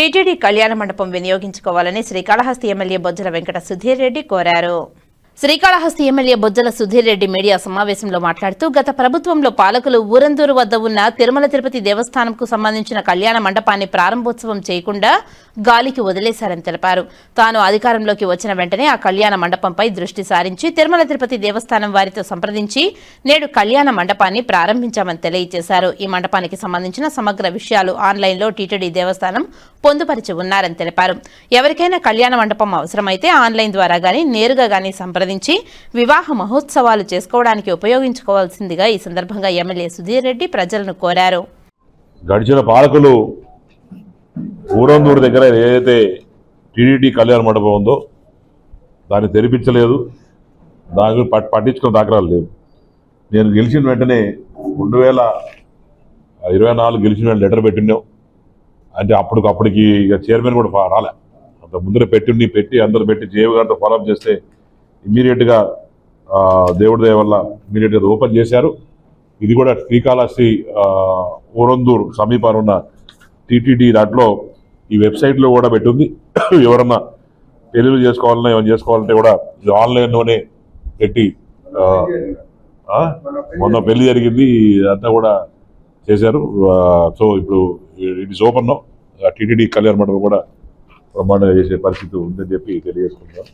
TTD కళ్యాణ మండపం వినియోగించుకోవాలని శ్రీకాళహస్తి ఎమ్మెల్యే బొజ్జల వెంకట సుధీర్ రెడ్డి కోరారు. శ్రీకాళహస్తి ఎమ్మెల్యే బొజ్జల సుధీర్ రెడ్డి మీడియా సమావేశంలో మాట్లాడుతూ గత ప్రభుత్వంలో పాలకులు ఊరందూరు వద్ద ఉన్న తిరుమల తిరుపతి దేవస్థానంకు సంబంధించిన కళ్యాణ మండపాన్ని ప్రారంభోత్సవం చేయకుండా గాలికి వదిలేశారని తెలిపారు. తాను అధికారంలోకి వచ్చిన వెంటనే ఆ కళ్యాణ మండపంపై దృష్టి సారించి తిరుమల తిరుపతి దేవస్థానం వారితో సంప్రదించి నేడు కళ్యాణ మండపాన్ని ప్రారంభించామని తెలియజేశారు. ఈ మండపానికి సంబంధించిన సమగ్ర విషయాలు ఆన్లైన్లో టీటీడీ దేవస్థానం పొందుపరిచి ఉన్నారని తెలిపారు. ఎవరికైనా కళ్యాణ మండపం అవసరమైతే ఆన్లైన్ ద్వారా గానీ నేరుగా గానీ సంప్రదించి వివాహ మహోత్సవాలు చేసుకోవడానికి ఉపయోగించుకోవాల్సిందిగా ఈ సందర్భంగా ఎమ్మెల్యే సుధీర్ రెడ్డి ప్రజలను కోరారు. గడిచిన పాలకులు ఊరందూరు దగ్గర ఏదైతే టీడీటీ కళ్యాణ మండపం ఉందో దాన్ని తెరిపించలేదు. దాని గురించి పట్ పట్టించుకున్న దాఖలాలు లేవు. నేను గెలిచిన వెంటనే రెండు వేల ఇరవై నాలుగు గెలిచిన లెటర్ పెట్టినాం అంటే అప్పటికి అప్పటికి ఇక చైర్మన్ కూడా రాలే. అంత ముందర పెట్టి పెట్టి అందరూ పెట్టి జేవి గారితో ఫాలోఅప్ చేస్తే ఇమీడియట్గా దేవుడి దయ వల్ల ఇమీడియట్గా ఓపెన్ చేశారు. ఇది కూడా శ్రీకాళహస్తి ఆ, ఊరందూరు సమీపాన ఉన్న టీటీడీ దాంట్లో ఈ వెబ్సైట్లో కూడా పెట్టింది. ఎవరన్నా పెళ్ళిళ్ళు చేసుకోవాలన్నా ఏమైనా చేసుకోవాలంటే కూడా ఇది ఆన్లైన్లోనే పెట్టి మొన్న పెళ్ళి జరిగింది అంతా కూడా చేశారు. సో ఇప్పుడు ఇట్ ఇస్ ఓపెన్ టీటీడీ కళ్యాణ మండపం కూడా బ్రహ్మాండంగా చేసే పరిస్థితి ఉందని చెప్పి తెలియజేసుకుంటున్నాం.